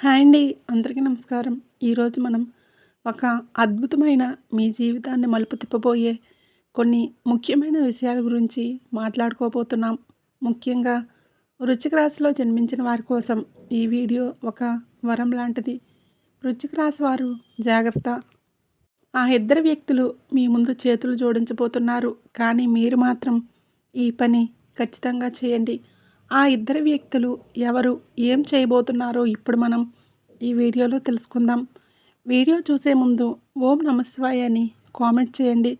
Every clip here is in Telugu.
హాయ్ అండి అందరికీ నమస్కారం. ఈరోజు మనం ఒక అద్భుతమైన మీ జీవితాన్ని మలుపు తిప్పబోయే కొన్ని ముఖ్యమైన విషయాల గురించి మాట్లాడుకోబోతున్నాం. ముఖ్యంగా వృచ్చిక రాశిలో జన్మించిన వారి కోసం ఈ వీడియో ఒక వరం లాంటిది. వృచ్చిక రాశి వారు జాగ్రత్త. ఆ ఇద్దరు వ్యక్తులు మీ ముందు చేతులు జోడించబోతున్నారు. కానీ మీరు మాత్రం ఈ పని ఖచ్చితంగా చేయండి. ఆ ఇద్దరు వ్యక్తులు ఎవరు ఏం చేయబోతున్నారో ఇప్పుడు మనం ఈ వీడియోలో తెలుసుకుందాం. వీడియో చూసే ముందు ఓం నమస్వాయ అని కామెంట్ చేయండి.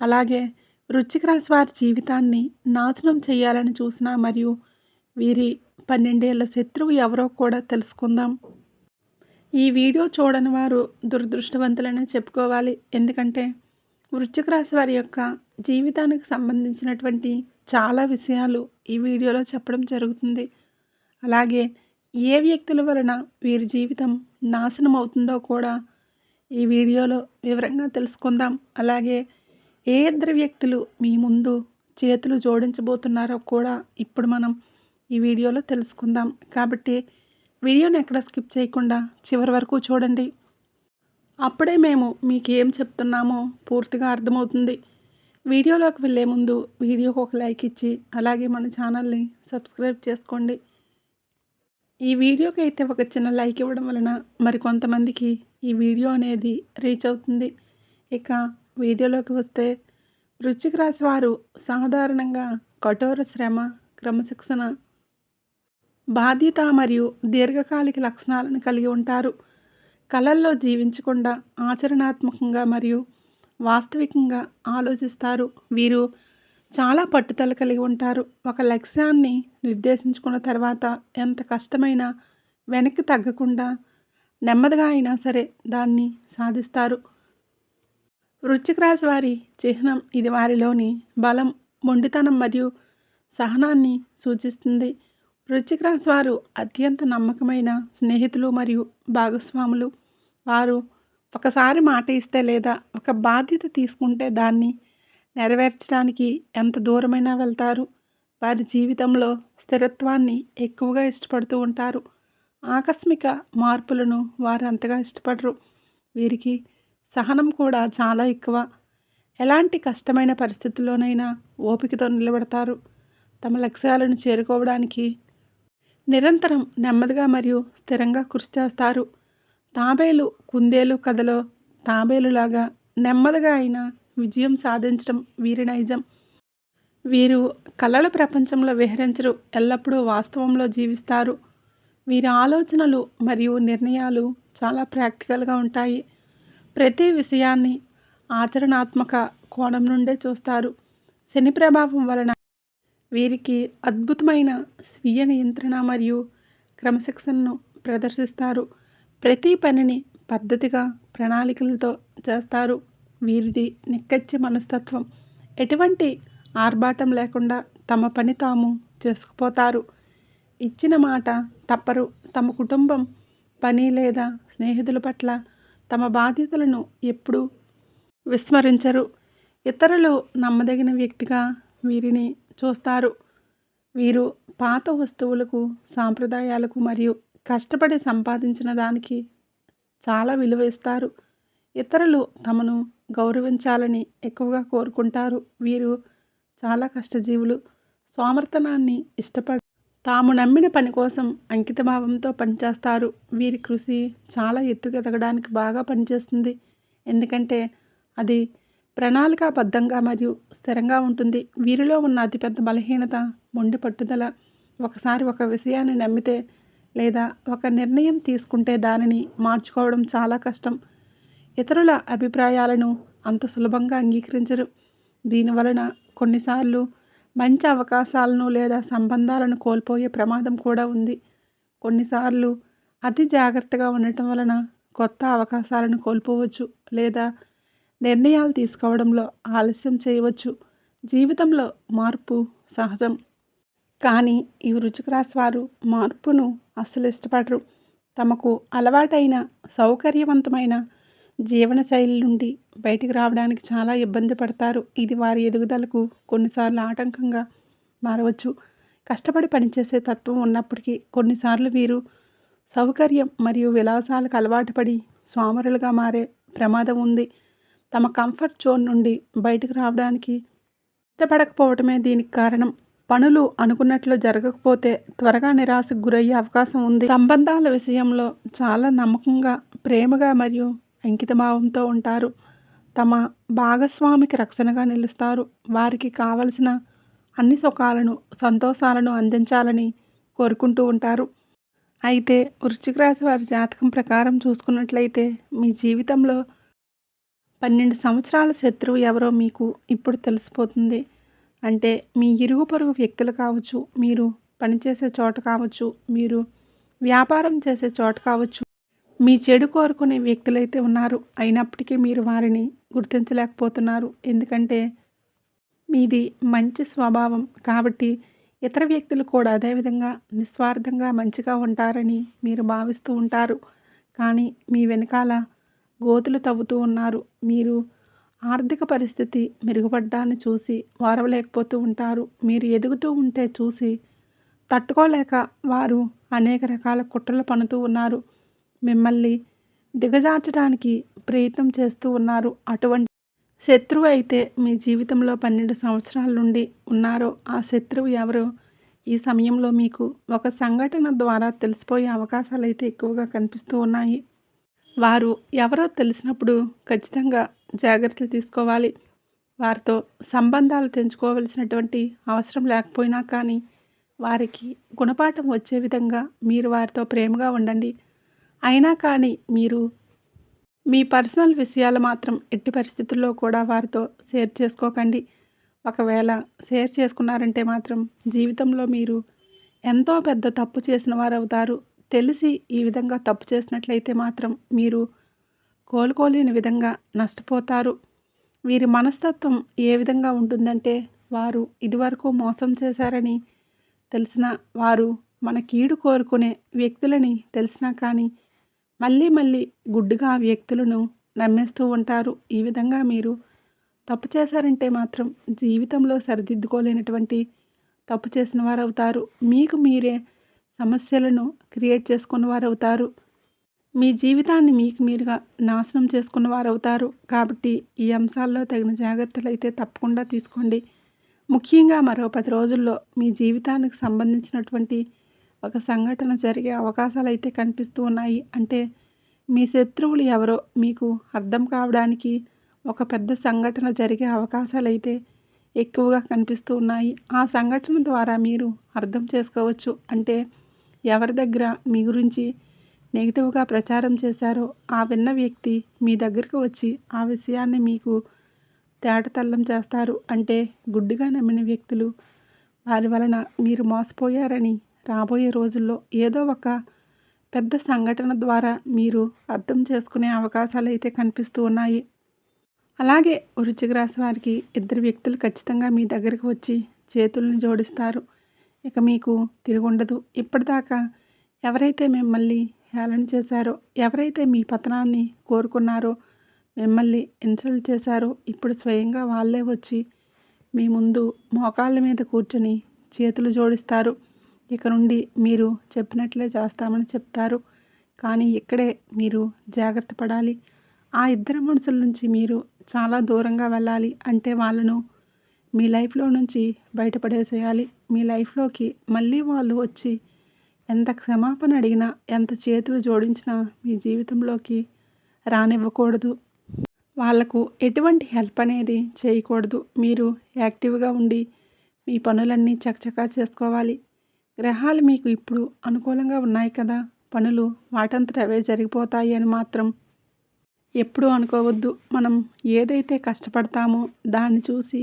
అలాగే వృచ్చిక రాశి వారి జీవితాన్ని నాశనం చేయాలని చూసిన మరియు వీరి పన్నెండేళ్ళ శత్రువు ఎవరో కూడా తెలుసుకుందాం. ఈ వీడియో చూడని వారు దురదృష్టవంతులనే చెప్పుకోవాలి. ఎందుకంటే వృశ్చిక రాశి వారి యొక్క జీవితానికి సంబంధించినటువంటి చాలా విషయాలు ఈ వీడియోలో చెప్పడం జరుగుతుంది. అలాగే ఏ వ్యక్తుల వలన వీరి జీవితం నాశనం అవుతుందో కూడా ఈ వీడియోలో వివరంగా తెలుసుకుందాం. అలాగే ఏ ఇద్దరు వ్యక్తులు మీ ముందు చేతులు జోడించబోతున్నారో కూడా ఇప్పుడు మనం ఈ వీడియోలో తెలుసుకుందాం. కాబట్టి వీడియోని ఎక్కడ స్కిప్ చేయకుండా చివరి వరకు చూడండి. అప్పుడే మేము మీకు ఏం చెప్తున్నామో పూర్తిగా అర్థమవుతుంది. వీడియోలోకి వెళ్ళే ముందు వీడియోకి ఒక లైక్ ఇచ్చి అలాగే మన ఛానల్ని సబ్స్క్రైబ్ చేసుకోండి. ఈ వీడియోకి అయితే ఒక చిన్న లైక్ ఇవ్వడం వలన మరికొంతమందికి ఈ వీడియో అనేది రీచ్ అవుతుంది. ఇక వీడియోలోకి వస్తే వృశ్చిక రాశి వారు సాధారణంగా కఠోర శ్రమ క్రమశిక్షణ బాధ్యత మరియు దీర్ఘకాలిక లక్షణాలను కలిగి ఉంటారు. కళల్లో జీవించకుండా ఆచరణాత్మకంగా మరియు వాస్తవికంగా ఆలోచిస్తారు. వీరు చాలా పట్టుదల కలిగి ఉంటారు. ఒక లక్ష్యాన్ని నిర్దేశించుకున్న తర్వాత ఎంత కష్టమైనా వెనక్కి తగ్గకుండా నెమ్మదిగా అయినా సరే దాన్ని సాధిస్తారు. వృశ్చిక రాశి వారి చిహ్నం ఇది వారిలోని బలం మొండితనం మరియు సహనాన్ని సూచిస్తుంది. వృశ్చిక రాశి వారు అత్యంత నమ్మకమైన స్నేహితులు మరియు భాగస్వాములు. వారు ఒకసారి మాట ఇస్తే లేదా ఒక బాధ్యత తీసుకుంటే దాన్ని నెరవేర్చడానికి ఎంత దూరమైనా వెళ్తారు. వారి జీవితంలో స్థిరత్వాన్ని ఎక్కువగా ఇష్టపడుతూ ఉంటారు. ఆకస్మిక మార్పులను వారు అంతగా ఇష్టపడరు. వీరికి సహనం కూడా చాలా ఎక్కువ. ఎలాంటి కష్టమైన పరిస్థితుల్లోనైనా ఓపికతో నిలబడతారు. తమ లక్ష్యాలను చేరుకోవడానికి నిరంతరం నెమ్మదిగా మరియు స్థిరంగా కృషి చేస్తారు. తాబేలు కుందేలు కథలో తాబేలులాగా నెమ్మదిగా అయినా విజయం సాధించడం వీరి నైజం. వీరు కళల ప్రపంచంలో విహరించరు ఎల్లప్పుడూ వాస్తవంలో జీవిస్తారు. వీరి ఆలోచనలు మరియు నిర్ణయాలు చాలా ప్రాక్టికల్గా ఉంటాయి. ప్రతి విషయాన్ని ఆచరణాత్మక కోణం నుండే చూస్తారు. శని ప్రభావం వలన వీరికి అద్భుతమైన స్వీయ నియంత్రణ మరియు క్రమశిక్షణను ప్రదర్శిస్తారు. ప్రతి పనిని పద్ధతిగా ప్రణాళికలతో చేస్తారు. వీరిది నిక్కచ్చి మనస్తత్వం. ఎటువంటి ఆర్భాటం లేకుండా తమ పని తాము చేసుకుపోతారు. ఇచ్చిన మాట తప్పరు. తమ కుటుంబం పని లేదా స్నేహితుల పట్ల తమ బాధ్యతలను ఎప్పుడూ విస్మరించరు. ఇతరులు నమ్మదగిన వ్యక్తిగా వీరిని చూస్తారు. వీరు పాత వస్తువులకు సాంప్రదాయాలకు మరియు కష్టపడి సంపాదించిన దానికి చాలా విలువ ఇస్తారు. ఇతరులు తమను గౌరవించాలని ఎక్కువగా కోరుకుంటారు. వీరు చాలా కష్టజీవులు. సోమర్తనాన్ని ఇష్టపడి తాము నమ్మిన పని కోసం అంకితభావంతో పనిచేస్తారు. వీరి కృషి చాలా ఎత్తుకెదగడానికి బాగా పనిచేస్తుంది. ఎందుకంటే అది ప్రణాళికాబద్ధంగా మరియు స్థిరంగా ఉంటుంది. వీరిలో ఉన్న అతిపెద్ద బలహీనత మొండి పట్టుదల ఒకసారి ఒక విషయాన్ని నమ్మితే లేదా ఒక నిర్ణయం తీసుకుంటే దానిని మార్చుకోవడం చాలా కష్టం. ఇతరుల అభిప్రాయాలను అంత సులభంగా అంగీకరించరు. దీనివలన కొన్నిసార్లు మంచి అవకాశాలను లేదా సంబంధాలను కోల్పోయే ప్రమాదం కూడా ఉంది. కొన్నిసార్లు అతి జాగ్రత్తగా ఉండటం వలన కొత్త అవకాశాలను కోల్పోవచ్చు లేదా నిర్ణయాలు తీసుకోవడంలో ఆలస్యం చేయవచ్చు. జీవితంలో మార్పు సహజం. కానీ ఈ రుచికరాశి వారు మార్పును అస్సలు ఇష్టపడరు. తమకు అలవాటైన సౌకర్యవంతమైన జీవనశైలి నుండి బయటికి రావడానికి చాలా ఇబ్బంది పడతారు. ఇది వారి ఎదుగుదలకు కొన్నిసార్లు ఆటంకంగా మారవచ్చు. కష్టపడి పనిచేసే తత్వం ఉన్నప్పటికీ కొన్నిసార్లు వీరు సౌకర్యం మరియు విలాసాలకు అలవాటు పడి సోమరులుగా మారే ప్రమాదం ఉంది. తమ కంఫర్ట్ జోన్ నుండి బయటకు రావడానికి ఇష్టపడకపోవటమే దీనికి కారణం. పనులు అనుకున్నట్లు జరగకపోతే త్వరగా నిరాశకు గురయ్యే అవకాశం ఉంది. సంబంధాల విషయంలో చాలా నమ్మకంగా ప్రేమగా మరియు అంకితభావంతో ఉంటారు. తమ భాగస్వామికి రక్షణగా నిలుస్తారు. వారికి కావలసిన అన్ని సుఖాలను సంతోషాలను అందించాలని కోరుకుంటూ ఉంటారు. అయితే వృశ్చిక రాశి వారి జాతకం ప్రకారం చూసుకున్నట్లయితే మీ జీవితంలో పన్నెండు సంవత్సరాల శత్రువు ఎవరో మీకు ఇప్పుడు తెలిసిపోతుంది. అంటే మీ ఇరుగు పొరుగు వ్యక్తులు కావచ్చు మీరు పనిచేసే చోట కావచ్చు మీరు వ్యాపారం చేసే చోట కావచ్చు మీ చెడు కోరుకునే వ్యక్తులైతే ఉన్నారు. అయినప్పటికీ మీరు వారిని గుర్తించలేకపోతున్నారు. ఎందుకంటే మీది మంచి స్వభావం కాబట్టి ఇతర వ్యక్తులు కూడా అదేవిధంగా నిస్వార్థంగా మంచిగా ఉంటారని మీరు భావిస్తూ ఉంటారు. కానీ మీ వెనకాల గోతులు తవ్వుతూ ఉన్నారు. మీరు ఆర్థిక పరిస్థితి మెరుగుపడ్డాన్ని చూసి వారవలేకపోతూ ఉంటారు. మీరు ఎదుగుతూ ఉంటే చూసి తట్టుకోలేక వారు అనేక రకాల కుట్రలు పనుతూ ఉన్నారు. మిమ్మల్ని దిగజార్చడానికి ప్రయత్నం చేస్తూ ఉన్నారు. అటువంటి శత్రువు అయితే మీ జీవితంలో పన్నెండు సంవత్సరాల నుండి ఉన్నారో ఆ శత్రువు ఎవరో ఈ సమయంలో మీకు ఒక సంఘటన ద్వారా తెలిసిపోయే అవకాశాలు అయితే ఎక్కువగా కనిపిస్తూ ఉన్నాయి. వారు ఎవరో తెలిసినప్పుడు ఖచ్చితంగా జాగ్రత్తలు తీసుకోవాలి. వారితో సంబంధాలు తెంచుకోవలసినటువంటి అవసరం లేకపోయినా కానీ వారికి గుణపాఠం వచ్చే విధంగా మీరు వారితో ప్రేమగా ఉండండి. అయినా కానీ మీరు మీ పర్సనల్ విషయాలు మాత్రం ఎట్టి పరిస్థితుల్లో కూడా వారితో షేర్ చేసుకోకండి. ఒకవేళ షేర్ చేసుకున్నారంటే మాత్రం జీవితంలో మీరు ఎంతో పెద్ద తప్పు చేసిన వారు అవుతారు తెలిసి ఈ విధంగా తప్పు చేసినట్లయితే మాత్రం మీరు కోలుకోలేని విధంగా నష్టపోతారు. వీరి మనస్తత్వం ఏ విధంగా ఉంటుందంటే వారు ఇదివరకు మోసం చేశారని తెలిసిన వారు మన కీడు కోరుకునే వ్యక్తులని తెలిసినా కానీ మళ్ళీ మళ్ళీ గుడ్డుగా వ్యక్తులను నమ్మేస్తూ ఉంటారు. ఈ విధంగా మీరు తప్పు చేశారంటే మాత్రం జీవితంలో సరిదిద్దుకోలేనటువంటి తప్పు చేసిన వారు అవుతారు మీకు మీరే సమస్యలను క్రియేట్ చేసుకున్న వారు అవుతారు మీ జీవితాన్ని మీకు మీరుగా నాశనం చేసుకున్న వారు అవుతారు కాబట్టి ఈ అంశాల్లో తగిన జాగ్రత్తలు అయితే తప్పకుండా తీసుకోండి. ముఖ్యంగా మరో పది రోజుల్లో మీ జీవితానికి సంబంధించినటువంటి ఒక సంఘటన జరిగే అవకాశాలు అయితే కనిపిస్తూ ఉన్నాయి. అంటే మీ శత్రువులు ఎవరో మీకు అర్థం కావడానికి ఒక పెద్ద సంఘటన జరిగే అవకాశాలు అయితే ఎక్కువగా కనిపిస్తూ ఉన్నాయి. ఆ సంఘటన ద్వారా మీరు అర్థం చేసుకోవచ్చు. అంటే ఎవరి దగ్గర మీ గురించి నెగిటివ్గా ప్రచారం చేశారో ఆ విన్న వ్యక్తి మీ దగ్గరకు వచ్చి ఆ విషయాన్ని మీకు తేటతల్లం చేస్తారు అంటే గుడ్డిగా నమ్మిన వ్యక్తులు వారి వలన మీరు మోసపోయారని రాబోయే రోజుల్లో ఏదో ఒక పెద్ద సంఘటన ద్వారా మీరు అర్థం చేసుకునే అవకాశాలు అయితే కనిపిస్తూ ఉన్నాయి. అలాగే వృచ్చిక రాశి వారికి ఇద్దరు వ్యక్తులు ఖచ్చితంగా మీ దగ్గరికి వచ్చి చేతులను జోడిస్తారు. ఇక మీకు తిరుగుండదు. ఇప్పటిదాకా ఎవరైతే మిమ్మల్ని హేళన చేశారో ఎవరైతే మీ పతనాన్ని కోరుకున్నారో మిమ్మల్ని ఇన్సల్ట్ చేశారో ఇప్పుడు స్వయంగా వాళ్ళే వచ్చి మీ ముందు మోకాళ్ళ మీద కూర్చొని చేతులు జోడిస్తారు. ఇక నుండి మీరు చెప్పినట్లే చేస్తామని చెప్తారు. కానీ ఇక్కడే మీరు జాగ్రత్త పడాలి. ఆ ఇద్దరు మనుషుల నుంచి మీరు చాలా దూరంగా వెళ్ళాలి. అంటే వాళ్ళను మీ లైఫ్లో నుంచి బయటపడేసేయాలి. మీ లైఫ్లోకి మళ్ళీ వాళ్ళు వచ్చి ఎంత క్షమాపణ అడిగినా ఎంత చేతులు జోడించినా మీ జీవితంలోకి రానివ్వకూడదు. వాళ్ళకు ఎటువంటి హెల్ప్ అనేది చేయకూడదు. మీరు యాక్టివ్గా ఉండి మీ పనులన్నీ చకచకా చేసుకోవాలి. గ్రహాలు మీకు ఇప్పుడు అనుకూలంగా ఉన్నాయి కదా. పనులు వాటంతట అవే జరిగిపోతాయి అని మాత్రం ఎప్పుడూ అనుకోవద్దు. మనం ఏదైతే కష్టపడతామో దాన్ని చూసి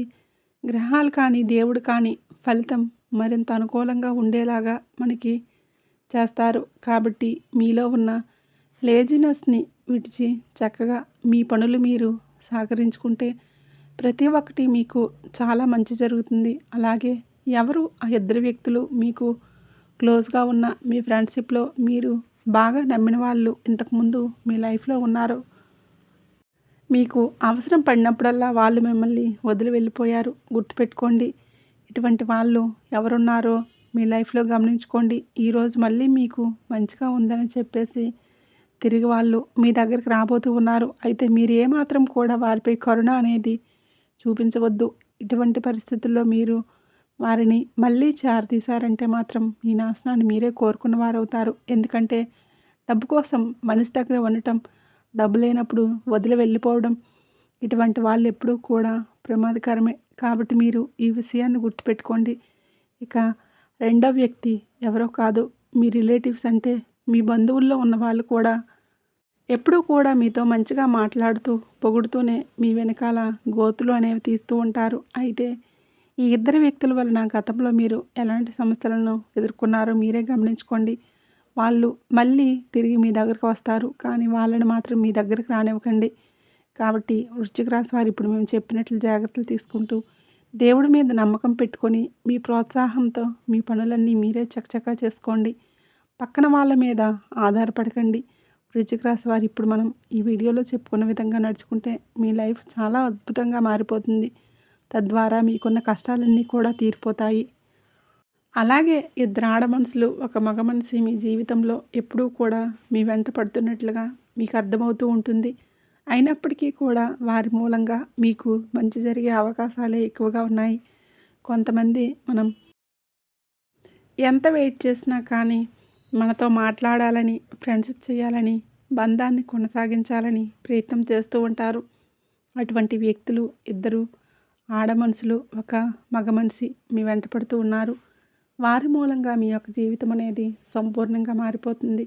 గ్రహాలు కానీ దేవుడు కానీ ఫలితం మరింత అనుకూలంగా ఉండేలాగా మనకి చేస్తారు. కాబట్టి మీలో ఉన్న లేజినెస్ని విడిచి చక్కగా మీ పనులు మీరు సహకరించుకుంటే ప్రతి ఒక్కటి మీకు చాలా మంచి జరుగుతుంది. అలాగే ఎవరు ఆ ఇద్దరు వ్యక్తులు మీకు క్లోజ్గా ఉన్న మీ ఫ్రెండ్షిప్లో మీరు బాగా నమ్మిన వాళ్ళు ఇంతకుముందు మీ లైఫ్లో ఉన్నారు మీకు అవసరం పడినప్పుడల్లా వాళ్ళు మిమ్మల్ని వదిలి వెళ్ళిపోయారు. గుర్తుపెట్టుకోండి. ఇటువంటి వాళ్ళు ఎవరున్నారో మీ లైఫ్లో గమనించుకోండి. ఈరోజు మళ్ళీ మీకు మంచిగా ఉందని చెప్పేసి తిరిగి వాళ్ళు మీ దగ్గరికి రాబోతూ ఉన్నారు. అయితే మీరు ఏమాత్రం కూడా వారిపై కరుణ అనేది చూపించవద్దు. ఇటువంటి పరిస్థితుల్లో మీరు వారిని మళ్ళీ చారతీశారంటే మాత్రం మీ నాశనాన్ని మీరే కోరుకున్న వారు అవుతారు ఎందుకంటే డబ్బు కోసం మనిషి దగ్గర ఉండటం డబ్బు లేనప్పుడు వదిలి వెళ్ళిపోవడం ఇటువంటి వాళ్ళు ఎప్పుడూ కూడా ప్రమాదకరమే. కాబట్టి మీరు ఈ విషయాన్ని గుర్తుపెట్టుకోండి. ఇక రెండో వ్యక్తి ఎవరో కాదు. మీ రిలేటివ్స్ అంటే మీ బంధువుల్లో ఉన్న వాళ్ళు కూడా. ఎప్పుడూ కూడా మీతో మంచిగా మాట్లాడుతూ పొగుడుతూనే మీ వెనకాల గోతులు అనేవి తీస్తూ ఉంటారు. అయితే ఈ ఇద్దరు వ్యక్తుల వలన గతంలో మీరు ఎలాంటి సమస్యలను ఎదుర్కొన్నారో మీరే గమనించుకోండి. వాళ్ళు మళ్ళీ తిరిగి మీ దగ్గరకు వస్తారు. కానీ వాళ్ళని మాత్రం మీ దగ్గరికి రానివ్వకండి. కాబట్టి వృశ్చిక రాశి వారు ఇప్పుడు మేము చెప్పినట్లు జాగ్రత్తలు తీసుకుంటూ దేవుడి మీద నమ్మకం పెట్టుకొని మీ ప్రోత్సాహంతో మీ పనులన్నీ మీరే చకచకా చేసుకోండి. పక్కన వాళ్ళ మీద ఆధారపడకండి. వృశ్చిక రాశి వారు ఇప్పుడు మనం ఈ వీడియోలో చెప్పుకున్న విధంగా నడుచుకుంటే మీ లైఫ్ చాలా అద్భుతంగా మారిపోతుంది. తద్వారా మీకున్న కష్టాలన్నీ కూడా తీరిపోతాయి. అలాగే ఇద్దరు ఆడ మనుషులు ఒక మగ మనిషి మీ జీవితంలో ఎప్పుడూ కూడా మీ వెంట పడుతున్నట్లుగా మీకు అర్థమవుతూ ఉంటుంది. అయినప్పటికీ కూడా వారి మూలంగా మీకు మంచి జరిగే అవకాశాలే ఎక్కువగా ఉన్నాయి. కొంతమంది మనం ఎంత వెయిట్ చేసినా కానీ మనతో మాట్లాడాలని ఫ్రెండ్షిప్ చేయాలని బంధాన్ని కొనసాగించాలని ప్రయత్నం చేస్తూ ఉంటారు. అటువంటి వ్యక్తులు ఇద్దరు ఆడ మనుషులు ఒక మగ మనిషి మీ వెంట పడుతూ ఉన్నారు. వారి మూలంగా మీ యొక్క జీవితం అనేది సంపూర్ణంగా మారిపోతుంది.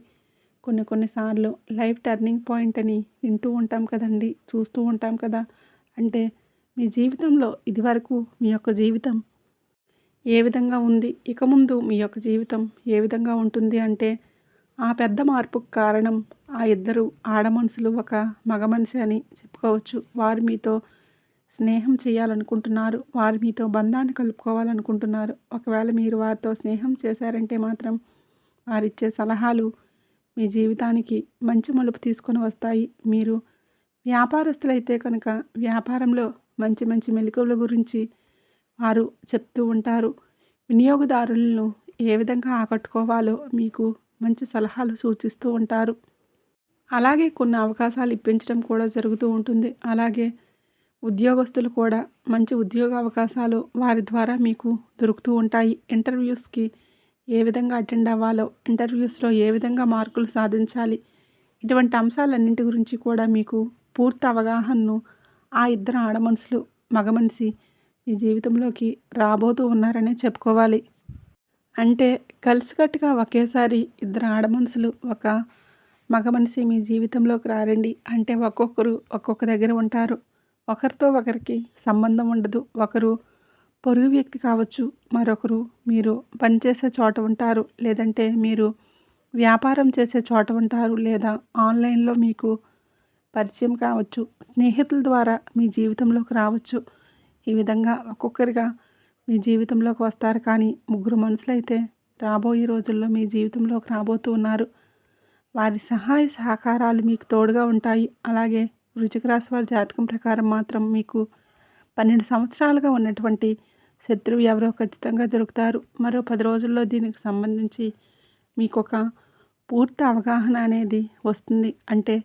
కొన్ని కొన్నిసార్లు లైఫ్ టర్నింగ్ పాయింట్ అని వింటూ ఉంటాం కదండి చూస్తూ ఉంటాం కదా. అంటే మీ జీవితంలో ఇదివరకు మీ యొక్క జీవితం ఏ విధంగా ఉంది? ఇక ముందు మీ యొక్క జీవితం ఏ విధంగా ఉంటుంది అంటే ఆ పెద్ద మార్పుకు కారణం ఆ ఇద్దరు ఆడ మనుషులు ఒక మగ మనిషి అని చెప్పుకోవచ్చు. వారు మీతో స్నేహం చేయాలనుకుంటున్నారు వారు మీతో బంధాన్ని కలుపుకోవాలనుకుంటున్నారు. ఒకవేళ మీరు వారితో స్నేహం చేశారంటే మాత్రం వారిచ్చే సలహాలు మీ జీవితానికి మంచి మలుపు తీసుకొని వస్తాయి. మీరు వ్యాపారస్తులైతే కనుక వ్యాపారంలో మంచి మంచి మెలకువల గురించి వారు చెప్తూ ఉంటారు. వినియోగదారులను ఏ విధంగా ఆకట్టుకోవాలో మీకు మంచి సలహాలు సూచిస్తూ ఉంటారు. అలాగే కొన్ని అవకాశాలు ఇప్పించడం కూడా జరుగుతూ ఉంటుంది. అలాగే ఉద్యోగస్తులు కూడా మంచి ఉద్యోగ అవకాశాలు వారి ద్వారా మీకు దొరుకుతూ ఉంటాయి. ఇంటర్వ్యూస్కి ఏ విధంగా అటెండ్ అవ్వాలో ఇంటర్వ్యూస్లో ఏ విధంగా మార్కులు సాధించాలి ఇటువంటి అంశాలన్నింటి గురించి కూడా మీకు పూర్తి అవగాహనను ఆ ఇద్దరు ఆడమనుషులు మగమనిషి మగ మనిషి మీ జీవితంలోకి రాబోతూ ఉన్నారనే చెప్పుకోవాలి. అంటే కలిసికట్టుగా ఒకేసారి ఇద్దరు ఆడమనుషులు ఒక మగ మనిషి మీ జీవితంలోకి రారండి. అంటే ఒక్కొక్కరు ఒక్కొక్క దగ్గర ఉంటారు. ఒకరితో ఒకరికి సంబంధం ఉండదు. ఒకరు పొరుగు వ్యక్తి కావచ్చు మరొకరు మీరు పనిచేసే చోట ఉంటారు లేదంటే మీరు వ్యాపారం చేసే చోట ఉంటారు లేదా ఆన్లైన్లో మీకు పరిచయం కావచ్చు స్నేహితుల ద్వారా మీ జీవితంలోకి రావచ్చు. ఈ విధంగా ఒక్కొక్కరిగా మీ జీవితంలోకి వస్తారు. కానీ ముగ్గురు మనుషులైతే రాబోయే రోజుల్లో మీ జీవితంలోకి రాబోతూ ఉన్నారు. వారి సహాయ సహకారాలు మీకు తోడుగా ఉంటాయి. అలాగే వృచిక రాశి వారి జాతకం ప్రకారం మాత్రం మీకు పన్నెండు సంవత్సరాలుగా ఉన్నటువంటి శత్రువు ఎవరో ఖచ్చితంగా దొరుకుతారు. మరో పది రోజుల్లో దీనికి సంబంధించి మీకు ఒక పూర్తి అవగాహన అనేది వస్తుంది. అంటే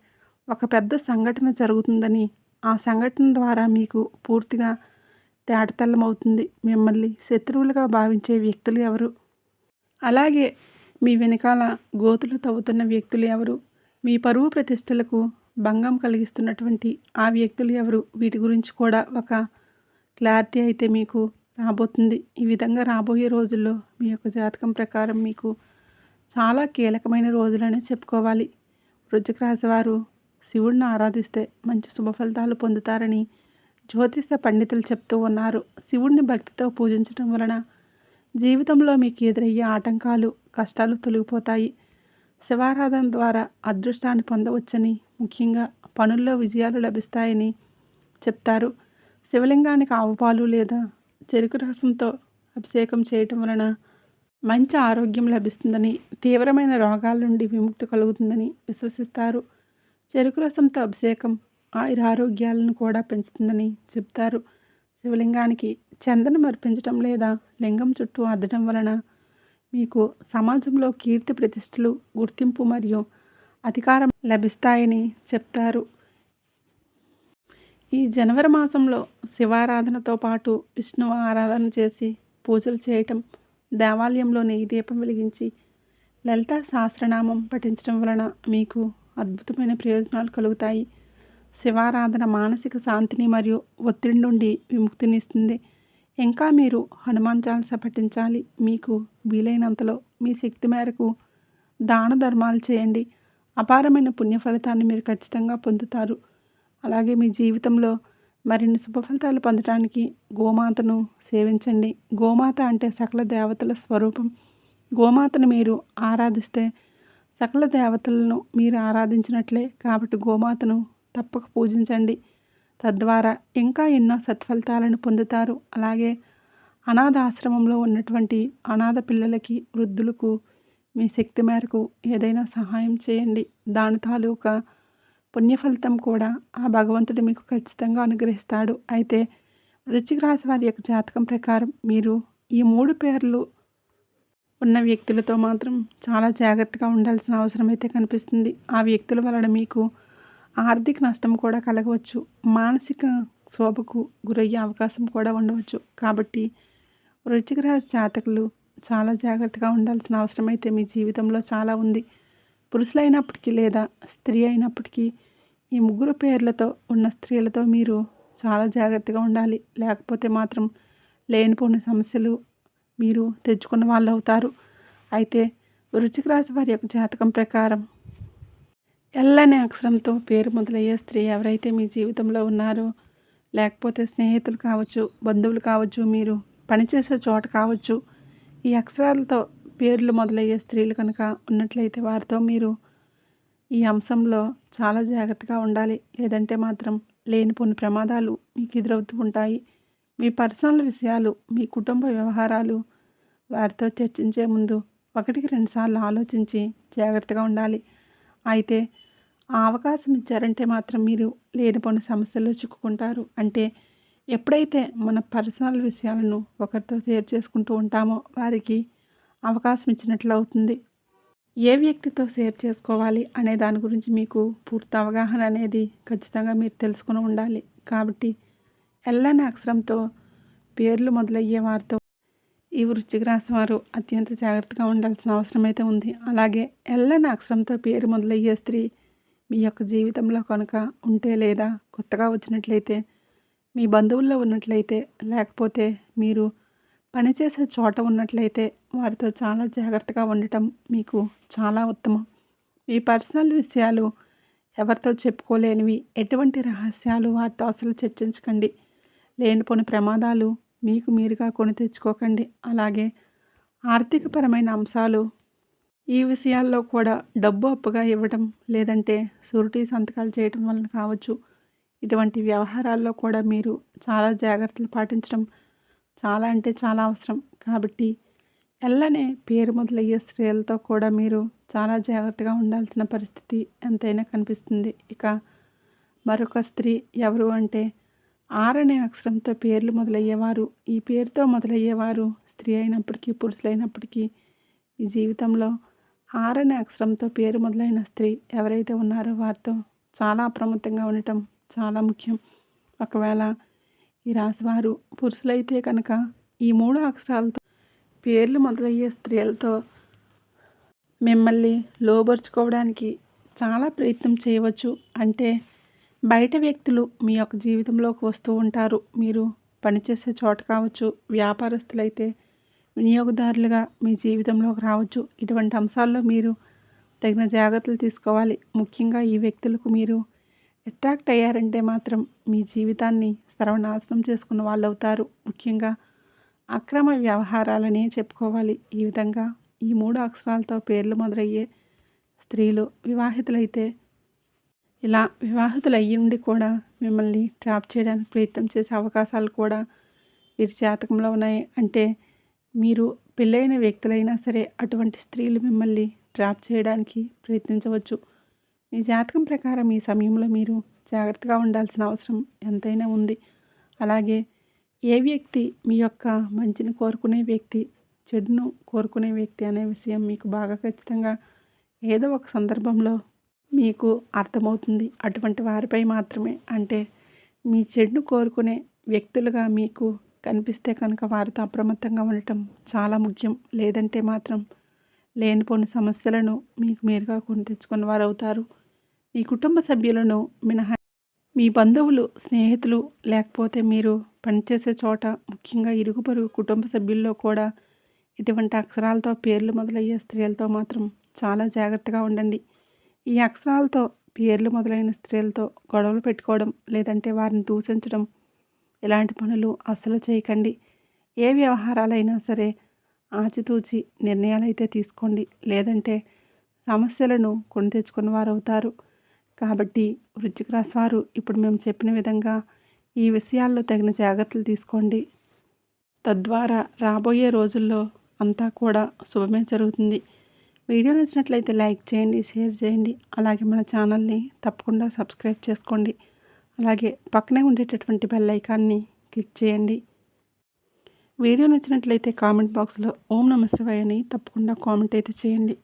ఒక పెద్ద సంఘటన జరుగుతుందని ఆ సంఘటన ద్వారా మీకు పూర్తిగా తేటతెల్లమవుతుంది. మిమ్మల్ని శత్రువులుగా భావించే వ్యక్తులు ఎవరు? అలాగే మీ వెనకాల గోతులు తవ్వుతున్న వ్యక్తులు ఎవరు? మీ పరువు ప్రతిష్టలకు భంగం కలిగిస్తున్నటువంటి ఆ వ్యక్తులు ఎవరు? వీటి గురించి కూడా ఒక క్లారిటీ అయితే మీకు రాబోతుంది. ఈ విధంగా రాబోయే రోజుల్లో మీ యొక్క జాతకం ప్రకారం మీకు చాలా కీలకమైన రోజులనే చెప్పుకోవాలి. వృజ్జక రాశివారు శివుడిని ఆరాధిస్తే మంచి శుభ ఫలితాలు పొందుతారని జ్యోతిష పండితులు చెప్తూ ఉన్నారు. శివుడిని భక్తితో పూజించడం వలన జీవితంలో మీకు ఎదురయ్యే ఆటంకాలు కష్టాలు తొలగిపోతాయి. శివారాధన ద్వారా అదృష్టాన్ని పొందవచ్చని ముఖ్యంగా పనుల్లో విజయాలు లభిస్తాయని చెప్తారు. శివలింగానికి ఆవుపాలు లేదా చెరుకు రసంతో అభిషేకం చేయటం వలన మంచి ఆరోగ్యం లభిస్తుందని తీవ్రమైన రోగాల నుండి విముక్తి కలుగుతుందని విశ్వసిస్తారు. చెరుకు రసంతో అభిషేకం ఆయుర ఆరోగ్యాలను కూడా పెంచుతుందని చెప్తారు. శివలింగానికి చందనం అర్పించడం లేదా లింగం చుట్టూ అద్దడం వలన మీకు సమాజంలో కీర్తి ప్రతిష్టలు గుర్తింపు మరియు అధికారం లభిస్తాయని చెప్తారు. ఈ జనవరి మాసంలో శివారాధనతో పాటు విష్ణువు ఆరాధన చేసి పూజలు చేయటం దేవాలయంలోని దీపం వెలిగించి లలిత సహస్రనామం పఠించడం వలన మీకు అద్భుతమైన ప్రయోజనాలు కలుగుతాయి. శివారాధన మానసిక శాంతిని మరియు ఒత్తిడి నుండి విముక్తినిస్తుంది. ఇంకా మీరు హనుమాన్ చాలస పఠించాలి. మీకు వీలైనంతలో మీ శక్తి మేరకు దాన ధర్మాలు చేయండి. అపారమైన పుణ్య ఫలితాన్ని మీరు ఖచ్చితంగా పొందుతారు. అలాగే మీ జీవితంలో మరిన్ని శుభ ఫలితాలు పొందడానికి గోమాతను సేవించండి. గోమాత అంటే సకల దేవతల స్వరూపం. గోమాతను మీరు ఆరాధిస్తే సకల దేవతలను మీరు ఆరాధించినట్లే కాబట్టి గోమాతను తప్పక పూజించండి. తద్వారా ఇంకా ఎన్నో సత్ఫలితాలను పొందుతారు. అలాగే అనాథ ఆశ్రమంలో ఉన్నటువంటి అనాథ పిల్లలకి వృద్ధులకు మీ శక్తి మేరకు ఏదైనా సహాయం చేయండి. దాని తాలూకా పుణ్యఫలితం కూడా ఆ భగవంతుడు మీకు ఖచ్చితంగా అనుగ్రహిస్తాడు. అయితే వృచ్చిక రాశి వారి యొక్క జాతకం ప్రకారం మీరు ఈ మూడు పేర్లు ఉన్న వ్యక్తులతో మాత్రం చాలా జాగ్రత్తగా ఉండాల్సిన అవసరం అయితే కనిపిస్తుంది. ఆ వ్యక్తుల వలన మీకు ఆర్థిక నష్టం కూడా కలగవచ్చు. మానసిక శోభకు గురయ్యే అవకాశం కూడా ఉండవచ్చు. కాబట్టి వృచ్చిక రాశి జాతకులు చాలా జాగ్రత్తగా ఉండాల్సిన అవసరం అయితే మీ జీవితంలో చాలా ఉంది. పురుషులైనప్పటికీ లేదా స్త్రీ అయినప్పటికీ ఈ ముగ్గురు పేర్లతో ఉన్న స్త్రీలతో మీరు చాలా జాగ్రత్తగా ఉండాలి. లేకపోతే మాత్రం లేనిపోని సమస్యలు మీరు తెచ్చుకున్న వాళ్ళు అవుతారు అయితే వృచ్చిక రాశి వారి యొక్క జాతకం ప్రకారం ఎల్లని అక్షరంతో పేరు మొదలయ్యే స్త్రీ ఎవరైతే మీ జీవితంలో ఉన్నారో లేకపోతే స్నేహితులు కావచ్చు బంధువులు కావచ్చు మీరు పనిచేసే చోట కావచ్చు ఈ అక్షరాలతో పేర్లు మొదలయ్యే స్త్రీలు కనుక ఉన్నట్లయితే వారితో మీరు ఈ అంశంలో చాలా జాగ్రత్తగా ఉండాలి. లేదంటే మాత్రం లేనిపోని ప్రమాదాలు మీకు ఎదురవుతూ ఉంటాయి. మీ పర్సనల్ విషయాలు మీ కుటుంబ వ్యవహారాలు వారితో చర్చించే ముందు ఒకటికి రెండుసార్లు ఆలోచించి జాగ్రత్తగా ఉండాలి. అయితే ఆ అవకాశం ఇచ్చారంటే మాత్రం మీరు లేనిపోని సమస్యల్లో చిక్కుకుంటారు. అంటే ఎప్పుడైతే మన పర్సనల్ విషయాలను ఒకరితో షేర్ చేసుకుంటూ ఉంటామో వారికి అవకాశం ఇచ్చినట్లు అవుతుంది. ఏ వ్యక్తితో షేర్ చేసుకోవాలి అనే దాని గురించి మీకు పూర్తి అవగాహన అనేది ఖచ్చితంగా మీరు తెలుసుకుని ఉండాలి. కాబట్టి ఎల్లని అక్షరంతో పేర్లు మొదలయ్యే వారితో ఈ వృశ్చిక రాశి వారు అత్యంత జాగ్రత్తగా ఉండాల్సిన అవసరం అయితే ఉంది. అలాగే ఎల్లని అక్షరంతో పేరు మొదలయ్యే స్త్రీ మీ యొక్క జీవితంలో కనుక ఉంటే లేదా కొత్తగా వచ్చినట్లయితే మీ బంధువుల్లో ఉన్నట్లయితే లేకపోతే మీరు పనిచేసే చోట ఉన్నట్లయితే వారితో చాలా జాగ్రత్తగా ఉండటం మీకు చాలా ఉత్తమం. మీ పర్సనల్ విషయాలు ఎవరితో చెప్పుకోలేనివి ఎటువంటి రహస్యాలు వారితో అసలు చర్చించకండి. లేనిపోని ప్రమాదాలు మీకు మీరుగా కొని తెచ్చుకోకండి. అలాగే ఆర్థికపరమైన అంశాలు ఈ విషయాల్లో కూడా డబ్బు అప్పుగా ఇవ్వడం లేదంటే సూరిటీ సంతకాలు చేయటం వలన కావచ్చు. ఇటువంటి వ్యవహారాల్లో కూడా మీరు చాలా జాగ్రత్తలు పాటించడం చాలా అంటే చాలా అవసరం. కాబట్టి ఎల్లనే పేరు మొదలయ్యే స్త్రీలతో కూడా మీరు చాలా జాగ్రత్తగా ఉండాల్సిన పరిస్థితి ఎంతైనా కనిపిస్తుంది. ఇక మరొక స్త్రీ ఎవరు అంటే ఆరనే అక్షరంతో పేర్లు మొదలయ్యేవారు. ఈ పేరుతో మొదలయ్యేవారు స్త్రీ అయినప్పటికీ పురుషులైనప్పటికీ ఈ జీవితంలో ఆరనే అక్షరంతో పేరు మొదలైన స్త్రీ ఎవరైతే ఉన్నారో వారితో చాలా అప్రమత్తంగా ఉండటం చాలా ముఖ్యం. ఒకవేళ ఈ రాశివారు పురుషులైతే కనుక ఈ మూడు అక్షరాలతో పేర్లు మొదలయ్యే స్త్రీలతో మిమ్మల్ని లోబరుచుకోవడానికి చాలా ప్రయత్నం చేయవచ్చు. అంటే బయట వ్యక్తులు మీ యొక్క జీవితంలోకి వస్తూ ఉంటారు. మీరు పనిచేసే చోట కావచ్చు వ్యాపారస్తులైతే వినియోగదారులుగా మీ జీవితంలోకి రావచ్చు. ఇటువంటి అంశాల్లో మీరు తగిన జాగ్రత్తలు తీసుకోవాలి. ముఖ్యంగా ఈ వ్యక్తులకు మీరు అట్రాక్ట్ అయ్యారంటే మాత్రం మీ జీవితాన్ని సర్వనాశనం చేసుకున్న వాళ్ళు అవుతారు ముఖ్యంగా అక్రమ వ్యవహారాలని చెప్పుకోవాలి. ఈ విధంగా ఈ మూడు అక్షరాలతో పేర్లు మొదలయ్యే స్త్రీలు వివాహితులైతే ఇలా వివాహితులు అయ్యిండి కూడా మిమ్మల్ని ట్రాప్ చేయడానికి ప్రయత్నం చేసే అవకాశాలు కూడా వీరి జాతకంలో ఉన్నాయి. అంటే మీరు పెళ్ళైన వ్యక్తులైనా సరే అటువంటి స్త్రీలు మిమ్మల్ని ట్రాప్ చేయడానికి ప్రయత్నించవచ్చు. మీ జాతకం ప్రకారం ఈ సమయంలో మీరు జాగ్రత్తగా ఉండాల్సిన అవసరం ఎంతైనా ఉంది. అలాగే ఏ వ్యక్తి మీ యొక్క మంచిని కోరుకునే వ్యక్తి చెడును కోరుకునే వ్యక్తి అనే విషయం మీకు బాగా ఖచ్చితంగా ఏదో ఒక సందర్భంలో మీకు అర్థమవుతుంది. అటువంటి వారిపై మాత్రమే. అంటే మీ చెడును కోరుకునే వ్యక్తులుగా మీకు కనిపిస్తే కనుక వారితో అప్రమత్తంగా ఉండటం చాలా ముఖ్యం. లేదంటే మాత్రం లేనిపోని సమస్యలను మీకు మీరుగా కొని తెచ్చుకున్న వారు అవుతారు మీ కుటుంబ సభ్యులను మినహా మీ బంధువులు స్నేహితులు లేకపోతే మీరు పనిచేసే చోట ముఖ్యంగా ఇరుగు పొరుగు కుటుంబ సభ్యుల్లో కూడా ఇటువంటి అక్షరాలతో పేర్లు మొదలయ్యే స్త్రీలతో మాత్రం చాలా జాగ్రత్తగా ఉండండి. ఈ అక్షరాలతో పేర్లు మొదలైన స్త్రీలతో గొడవలు పెట్టుకోవడం లేదంటే వారిని దూషించడం ఇలాంటి పనులు అస్సలు చేయకండి. ఏ వ్యవహారాలైనా సరే ఆచితూచి నిర్ణయాలు అయితే తీసుకోండి. లేదంటే సమస్యలను కొని తెచ్చుకున్న వారు అవుతారు కాబట్టి వృచ్చిక రాశి వారు ఇప్పుడు మేము చెప్పిన విధంగా ఈ విషయాల్లో తగిన జాగ్రత్తలు తీసుకోండి. తద్వారా రాబోయే రోజుల్లో అంతా కూడా శుభమే జరుగుతుంది. వీడియో నచ్చినట్లయితే లైక్ చేయండి షేర్ చేయండి. అలాగే మన ఛానల్ని తప్పకుండా సబ్స్క్రైబ్ చేసుకోండి. అలాగే పక్కనే ఉండేటటువంటి బెల్ ఐకాన్ని క్లిక్ చేయండి. వీడియో నచ్చినట్లయితే కామెంట్ బాక్స్లో ఓం నమస్తే అని తప్పకుండా కామెంట్ అయితే చేయండి.